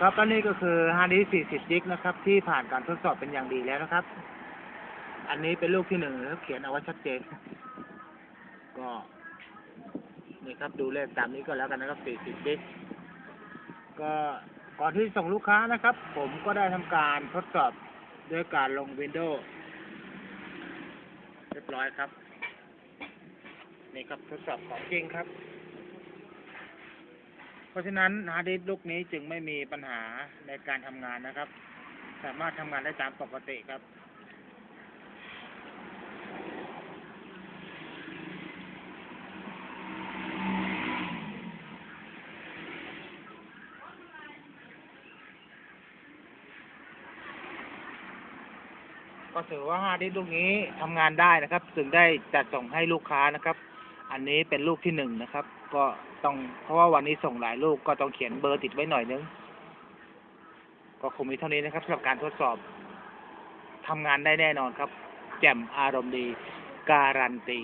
ครับก็นี่ก็คือฮาร์ดดิสก์40กิกนะครับ ที่ผ่านการทดสอบเป็นอย่างดีแล้วนะครับ อันนี้เป็นลูกที่หนึ่งนะครับเขียนเอาไว้ชัดเจน ก็นี่ครับดูเลขตามนี้ก็แล้วกันนะครับ 40กิกก็ก่อนที่ส่งลูกค้านะครับ ผมก็ได้ทำการทดสอบด้วยการลง Windows เรียบร้อยครับ นี่ครับทดสอบของจริงครับ เพราะฉะนั้นฮาร์ดดิสก์ลูกนี้จึงไม่มีปัญหาในการทำงานนะครับ สามารถทำงานได้ตามปกติครับก็ถือว่าฮาร์ดดิสก์ลูกนี้ทำงานได้นะครับจึงได้จัดส่งให้ลูกค้านะครับ อันนี้เป็นลูกที่หนึ่งนะครับ ก็ต้องเพราะว่าวันนี้ส่งหลายลูกก็ต้องเขียนเบอร์ติดไว้หน่อยนึง ก็คงมีเท่านี้นะครับสำหรับการทดสอบทำงานได้แน่นอนครับ แจ่มอารมณ์ดี การันตี